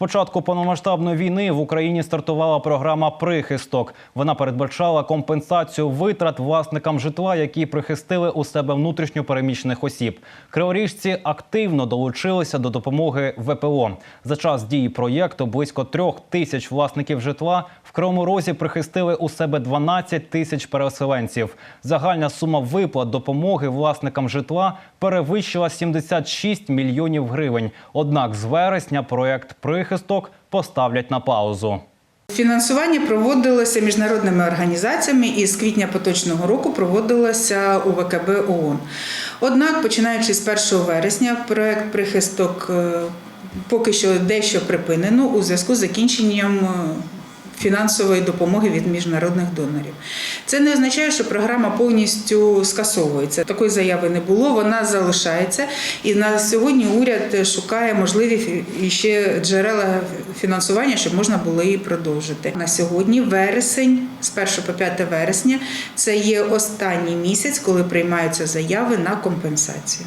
початку повномасштабної війни в Україні стартувала програма Прихисток. Вона передбачала компенсацію витрат власникам житла, які прихистили у себе внутрішньо переміщених осіб. Криворіжці активно долучилися до допомоги ВПО. За час дії проєкту близько трьох тисяч власників житла в Кривому Розі прихистили у себе 12 тисяч переселенців. Загальна сума виплат допомоги власникам житла перевищила 76 мільйонів гривень. Однак з вересня проєкт прихисток поставлять на паузу. Фінансування проводилося міжнародними організаціями і з квітня поточного року проводилося у ВКБ ООН. Однак, починаючи з 1 вересня, проект прихисток е, поки що дещо припинено у зв'язку з закінченням. Фінансової допомоги від міжнародних донорів. Це не означає, що програма повністю скасовується. Такої заяви не було, вона залишається. І на сьогодні уряд шукає можливі ще джерела фінансування, щоб можна було її продовжити. На сьогодні вересень, з 1 по 5 вересня, це є останній місяць, коли приймаються заяви на компенсацію.